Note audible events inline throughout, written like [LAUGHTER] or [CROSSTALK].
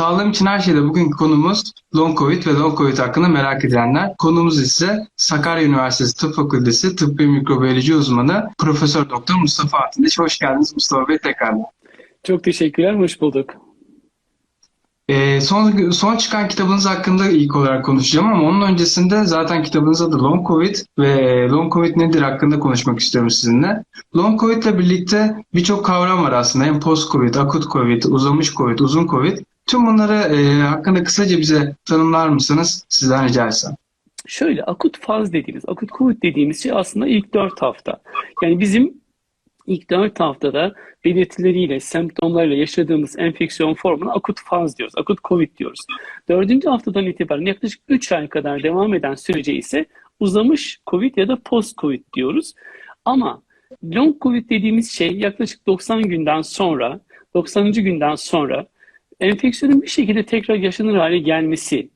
Sağlığım için her şeyde bugünkü konumuz long covid ve long covid hakkında merak edilenler. Konumuz ise Sakarya Üniversitesi Tıp Fakültesi Tıbbi Mikrobiyoloji uzmanı Profesör Doktor Mustafa Atındaş. Hoş geldiniz Mustafa Bey tekrardan. Çok teşekkürler, hoş bulduk. Ee, son, son çıkan kitabınız hakkında ilk olarak konuşacağım ama onun öncesinde zaten kitabınız adı Long Covid ve Long Covid nedir hakkında konuşmak istiyorum sizinle. Long Covid ile birlikte birçok kavram var aslında. Hem Post Covid, Akut Covid, Uzamış Covid, Uzun Covid. Tüm bunları e, hakkında kısaca bize tanımlar mısınız? Sizden rica etsem. Şöyle akut faz dediğimiz, akut COVID dediğimiz şey aslında ilk 4 hafta. Yani bizim ilk 4 haftada belirtileriyle, semptomlarıyla yaşadığımız enfeksiyon formuna akut faz diyoruz. Akut COVID diyoruz. Dördüncü haftadan itibaren yaklaşık 3 ay kadar devam eden sürece ise uzamış COVID ya da post COVID diyoruz. Ama long COVID dediğimiz şey yaklaşık 90 günden sonra, 90. günden sonra enfeksiyonun bir şekilde tekrar yaşanır hale gelmesi.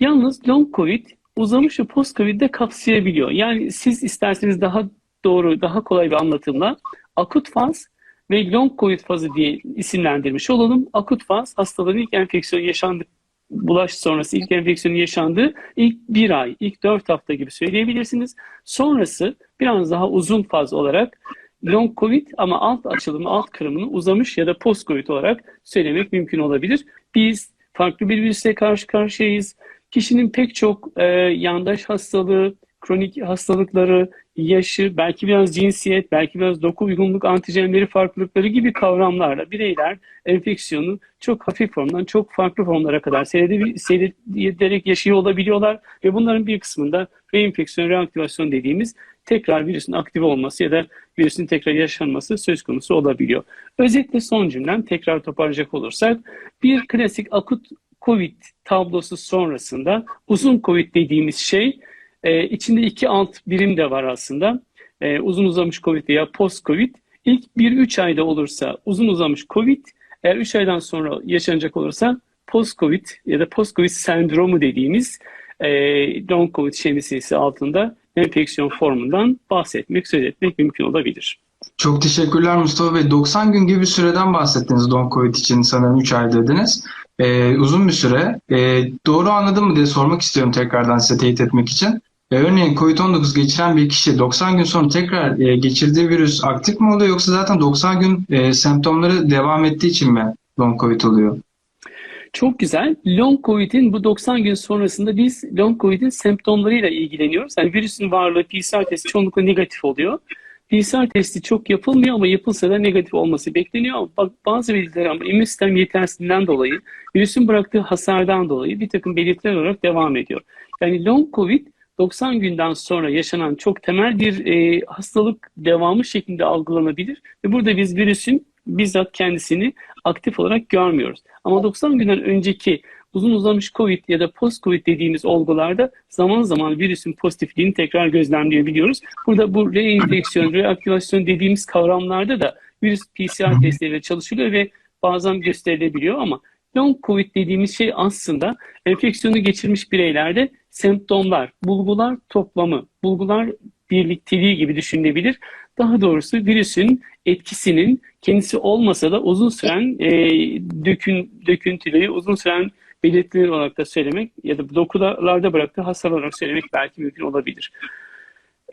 Yalnız long COVID uzamış ve post COVID de kapsayabiliyor. Yani siz isterseniz daha doğru, daha kolay bir anlatımla akut faz ve long COVID fazı diye isimlendirmiş olalım. Akut faz hastaların ilk enfeksiyon yaşandı, bulaş sonrası ilk enfeksiyonun yaşandığı ilk bir ay, ilk dört hafta gibi söyleyebilirsiniz. Sonrası biraz daha uzun faz olarak long COVID ama alt açılımı, alt kırımını uzamış ya da post COVID olarak söylemek mümkün olabilir. Biz farklı bir virüse karşı karşıyayız. Kişinin pek çok e, yandaş hastalığı, kronik hastalıkları, yaşı, belki biraz cinsiyet, belki biraz doku uygunluk antijenleri farklılıkları gibi kavramlarla bireyler enfeksiyonu çok hafif formdan çok farklı formlara kadar seyrederek yaşıyor olabiliyorlar ve bunların bir kısmında reenfeksiyon, reaktivasyon dediğimiz tekrar virüsün aktif olması ya da virüsün tekrar yaşanması söz konusu olabiliyor. Özetle son cümlem tekrar toparlayacak olursak bir klasik akut COVID tablosu sonrasında uzun COVID dediğimiz şey e, içinde iki alt birim de var aslında. E, uzun uzamış COVID veya post COVID. İlk 1-3 ayda olursa uzun uzamış COVID, eğer 3 aydan sonra yaşanacak olursa post COVID ya da post COVID sendromu dediğimiz e, long COVID şemsiyesi altında enfeksiyon formundan bahsetmek, söz etmek mümkün olabilir. Çok teşekkürler Mustafa Bey. 90 gün gibi bir süreden bahsettiniz long covid için sanırım 3 ay dediniz. Ee, uzun bir süre. Ee, doğru anladım mı diye sormak istiyorum tekrardan size teyit etmek için. Ee, örneğin COVID-19 geçiren bir kişi 90 gün sonra tekrar e, geçirdiği virüs aktif mi oluyor yoksa zaten 90 gün e, semptomları devam ettiği için mi long covid oluyor? Çok güzel. Long COVID'in bu 90 gün sonrasında biz long COVID'in semptomlarıyla ilgileniyoruz. Yani virüsün varlığı PCR testi çoğunlukla negatif oluyor. PCR testi çok yapılmıyor ama yapılsa da negatif olması bekleniyor. Bak, bazı belirtiler ama immün sistem yetersizliğinden dolayı, virüsün bıraktığı hasardan dolayı bir takım belirtiler olarak devam ediyor. Yani long COVID 90 günden sonra yaşanan çok temel bir e, hastalık devamı şeklinde algılanabilir. Ve burada biz virüsün bizzat kendisini aktif olarak görmüyoruz. Ama 90 günden önceki uzun uzamış COVID ya da post-COVID dediğimiz olgularda zaman zaman virüsün pozitifliğini tekrar gözlemleyebiliyoruz. Burada bu reenfeksiyon, reaktivasyon dediğimiz kavramlarda da virüs PCR testleriyle çalışılıyor ve bazen gösterilebiliyor ama long COVID dediğimiz şey aslında enfeksiyonu geçirmiş bireylerde semptomlar, bulgular toplamı, bulgular birlikteliği gibi düşünülebilir. Daha doğrusu virüsün etkisinin kendisi olmasa da uzun süren e, dökün, döküntüleri, uzun süren belirtiler olarak da söylemek ya da dokularda bıraktığı hasar olarak söylemek belki mümkün olabilir.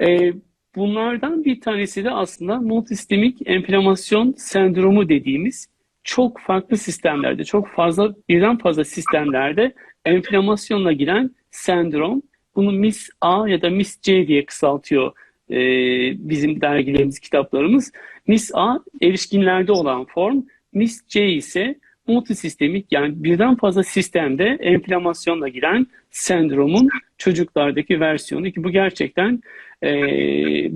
E, bunlardan bir tanesi de aslında multisistemik enflamasyon sendromu dediğimiz çok farklı sistemlerde, çok fazla birden fazla sistemlerde enflamasyonla giren sendrom. Bunu MIS-A ya da MIS-C diye kısaltıyor e, bizim dergilerimiz, kitaplarımız. MIS-A erişkinlerde olan form, MIS-C ise multisistemik yani birden fazla sistemde enflamasyonla giren sendromun çocuklardaki versiyonu ki bu gerçekten e,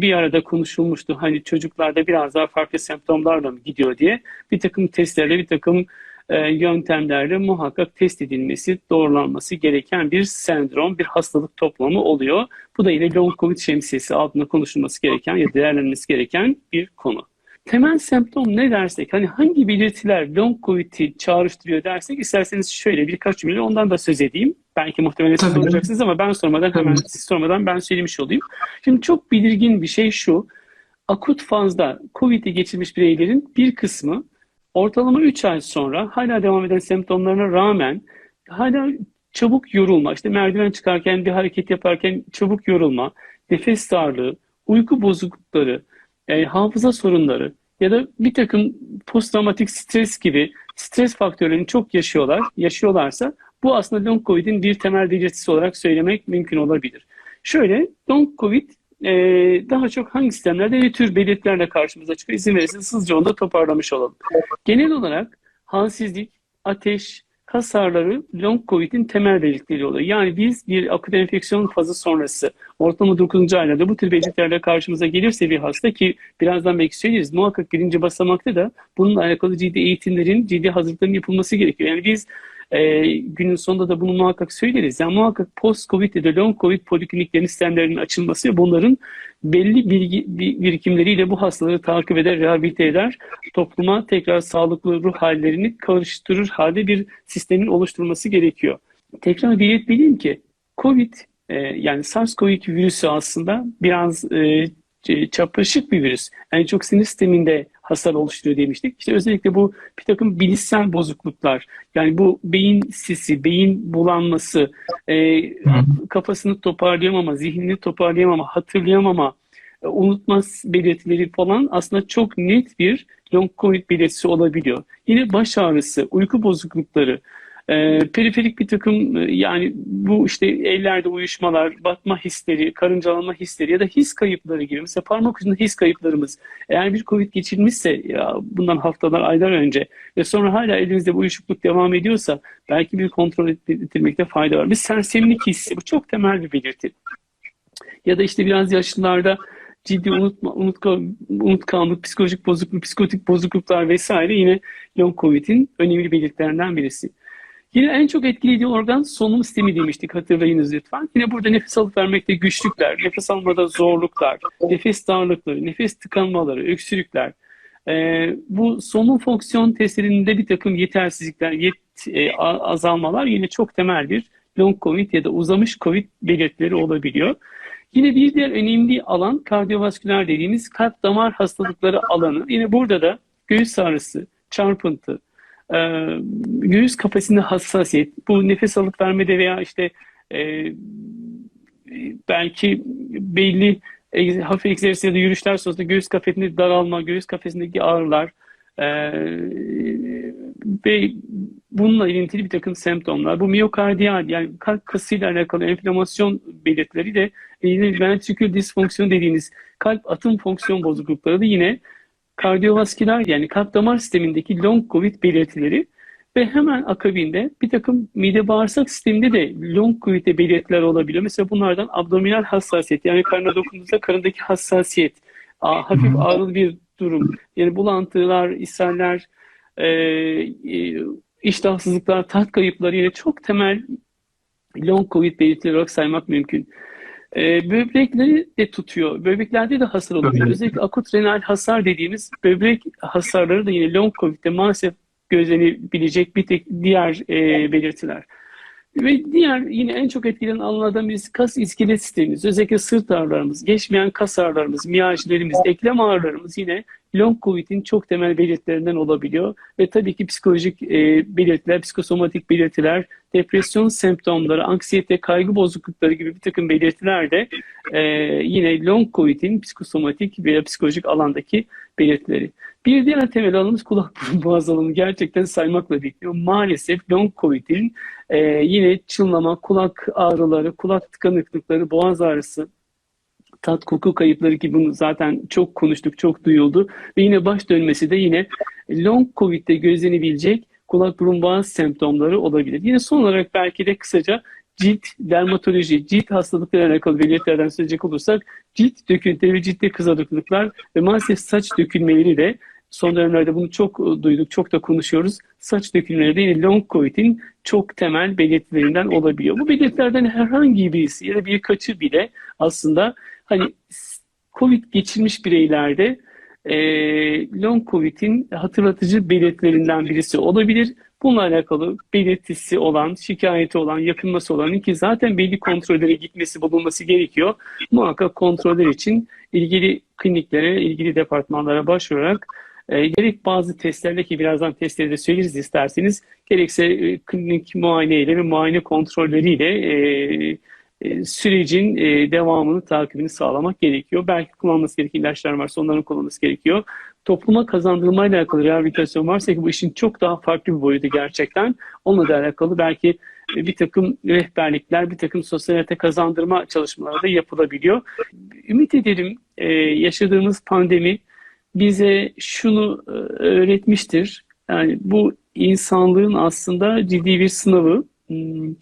bir arada konuşulmuştu. Hani çocuklarda biraz daha farklı semptomlarla mı gidiyor diye bir takım testlerle bir takım e, yöntemlerle muhakkak test edilmesi, doğrulanması gereken bir sendrom, bir hastalık toplamı oluyor. Bu da yine long covid şemsiyesi altında konuşulması gereken ya değerlenmesi gereken bir konu. Temel semptom ne dersek, hani hangi belirtiler long covid'i çağrıştırıyor dersek isterseniz şöyle birkaç cümle ondan da söz edeyim. Belki muhtemelen siz soracaksınız ama ben sormadan hemen siz sormadan ben söylemiş olayım. Şimdi çok belirgin bir şey şu. Akut fazda COVID'i geçirmiş bireylerin bir kısmı ortalama 3 ay sonra hala devam eden semptomlarına rağmen hala çabuk yorulma, işte merdiven çıkarken bir hareket yaparken çabuk yorulma, nefes darlığı, uyku bozuklukları, e, hafıza sorunları ya da bir takım posttraumatik stres gibi stres faktörlerini çok yaşıyorlar, yaşıyorlarsa bu aslında long covid'in bir temel belirtisi olarak söylemek mümkün olabilir. Şöyle long covid e, daha çok hangi sistemlerde ne tür belirtilerle karşımıza çıkıyor? İzin verirseniz hızlıca onu da toparlamış olalım. Genel olarak halsizlik, ateş, kas ağrıları long covid'in temel belirtileri oluyor. Yani biz bir akut enfeksiyon fazı sonrası ortalama 9. aylarda bu tür belirtilerle karşımıza gelirse bir hasta ki birazdan belki söyleriz muhakkak birinci basamakta da bununla alakalı ciddi eğitimlerin, ciddi hazırlıkların yapılması gerekiyor. Yani biz e, günün sonunda da bunu muhakkak söyleriz. Yani muhakkak post-covid ya da long-covid polikliniklerin sistemlerinin açılması ve bunların belli bilgi birikimleriyle bu hastaları takip eder, rehabilite eder. Topluma tekrar sağlıklı ruh hallerini karıştırır halde bir sistemin oluşturulması gerekiyor. Tekrar belirtmeliyim ki COVID e, yani SARS-CoV-2 virüsü aslında biraz e, çapraşık bir virüs. Yani çok sinir sisteminde hasar oluşturuyor demiştik. İşte özellikle bu bir takım bilişsel bozukluklar, yani bu beyin sisi, beyin bulanması, e, kafasını toparlayamama, zihnini toparlayamama, hatırlayamama, e, unutmaz belirtileri falan aslında çok net bir long covid belirtisi olabiliyor. Yine baş ağrısı, uyku bozuklukları, e, periferik bir takım e, yani bu işte ellerde uyuşmalar, batma hisleri, karıncalama hisleri ya da his kayıpları gibi. Mesela parmak ucunda his kayıplarımız. Eğer bir COVID geçirmişse ya bundan haftalar, aylar önce ve sonra hala elimizde bu uyuşukluk devam ediyorsa belki bir kontrol ettirmekte fayda var. Bir sersemlik hissi bu çok temel bir belirti. Ya da işte biraz yaşlılarda ciddi unutma, unutka, unutkanlık, psikolojik bozukluk, psikotik bozukluklar vesaire yine long COVID'in önemli belirtilerinden birisi. Yine en çok etkilediği organ solunum sistemi demiştik hatırlayınız lütfen. Yine burada nefes alıp vermekte güçlükler, nefes almada zorluklar, nefes darlıkları, nefes tıkanmaları, öksürükler. Ee, bu solunum fonksiyon testlerinde bir takım yetersizlikler, yet, e, azalmalar yine çok temel bir long covid ya da uzamış covid belirtileri olabiliyor. Yine bir diğer önemli alan kardiyovasküler dediğimiz kalp damar hastalıkları alanı. Yine burada da göğüs ağrısı, çarpıntı, e, göğüs kafesinde hassasiyet, bu nefes alıp vermede veya işte e, belki belli e, hafif egzersiz ya da yürüyüşler sonrasında göğüs kafesinde daralma, göğüs kafesindeki ağrılar e, ve bununla ilintili bir takım semptomlar. Bu miyokardiyal yani kalp kasıyla alakalı enflamasyon belirtileri de yine ventrikül disfonksiyon dediğiniz kalp atım fonksiyon bozuklukları da yine kardiyovasküler yani kalp damar sistemindeki long covid belirtileri ve hemen akabinde bir takım mide bağırsak sisteminde de long covid'de belirtiler olabiliyor. Mesela bunlardan abdominal hassasiyet yani karına dokunduğunuzda karındaki hassasiyet, hafif ağrılı bir durum, yani bulantılar, ishaller, e, e, iştahsızlıklar, tat kayıpları yine çok temel long covid belirtileri olarak saymak mümkün. E, böbrekleri de tutuyor. Böbreklerde de hasar oluyor. Özellikle akut renal hasar dediğimiz böbrek hasarları da yine long covid'de maalesef gözlenebilecek bir tek diğer e, belirtiler. Ve diğer yine en çok etkilenen alanlardan birisi kas iskelet sistemimiz. Özellikle sırt ağrılarımız, geçmeyen kas ağrılarımız, miyajlarımız, eklem ağrılarımız yine long covid'in çok temel belirtilerinden olabiliyor. Ve tabii ki psikolojik e, belirtiler, psikosomatik belirtiler, depresyon semptomları, anksiyete, kaygı bozuklukları gibi bir takım belirtiler de e, yine long covid'in psikosomatik veya psikolojik alandaki belirtileri. Bir diğer temel alanımız kulak burun [LAUGHS] boğaz alanı gerçekten saymakla bitiyor. Maalesef long covid'in e, yine çınlama, kulak ağrıları, kulak tıkanıklıkları, boğaz ağrısı, tat koku kayıpları gibi bunu zaten çok konuştuk, çok duyuldu. Ve yine baş dönmesi de yine long covid'de gözlenebilecek kulak burun boğaz semptomları olabilir. Yine son olarak belki de kısaca cilt dermatoloji, cilt hastalıklarıyla alakalı belirtilerden söyleyecek olursak cilt döküntüleri ve ciltte kızarıklıklar ve maalesef saç dökülmeleri de son dönemlerde bunu çok duyduk, çok da konuşuyoruz. Saç dökülmeleri de yine long covid'in çok temel belirtilerinden olabiliyor. Bu belirtilerden herhangi birisi ya da birkaçı bile aslında hani covid geçirmiş bireylerde e, long covid'in hatırlatıcı belirtilerinden birisi olabilir. Bununla alakalı belirtisi olan, şikayeti olan, yakınması olan ki zaten belli kontrollere gitmesi, bulunması gerekiyor. Muhakkak kontroller için ilgili kliniklere, ilgili departmanlara başvurarak E, gerek bazı testlerle ki birazdan testleri de söyleriz isterseniz, gerekse e, klinik muayeneyle ve muayene kontrolleriyle e, e, sürecin e, devamını, takibini sağlamak gerekiyor. Belki kullanılması gereken ilaçlar varsa onların kullanılması gerekiyor. Topluma kazandırmayla alakalı rehabilitasyon varsa ki bu işin çok daha farklı bir boyutu gerçekten. Onunla da alakalı belki e, bir takım rehberlikler, bir takım sosyal hayata kazandırma çalışmaları da yapılabiliyor. Ümit ederim e, yaşadığımız pandemi bize şunu e, öğretmiştir. Yani bu insanlığın aslında ciddi bir sınavı. Hmm,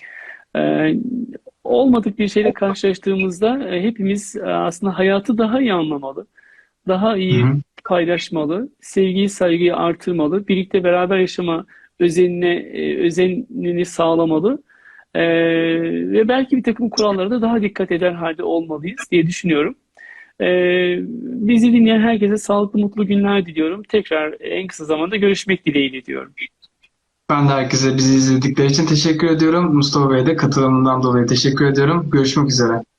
e, olmadık bir şeyle karşılaştığımızda e, hepimiz aslında hayatı daha iyi anlamalı, daha iyi Hı hı. paylaşmalı, sevgiyi, saygıyı artırmalı, birlikte beraber yaşama özenine, özenini sağlamalı. E, ve belki bir takım kurallara da daha dikkat eder halde olmalıyız diye düşünüyorum. E, bizi dinleyen herkese sağlıklı, mutlu günler diliyorum. Tekrar en kısa zamanda görüşmek dileğiyle diyorum. Ben de herkese bizi izledikleri için teşekkür ediyorum. Mustafa Bey'e de katılımından dolayı teşekkür ediyorum. Görüşmek üzere.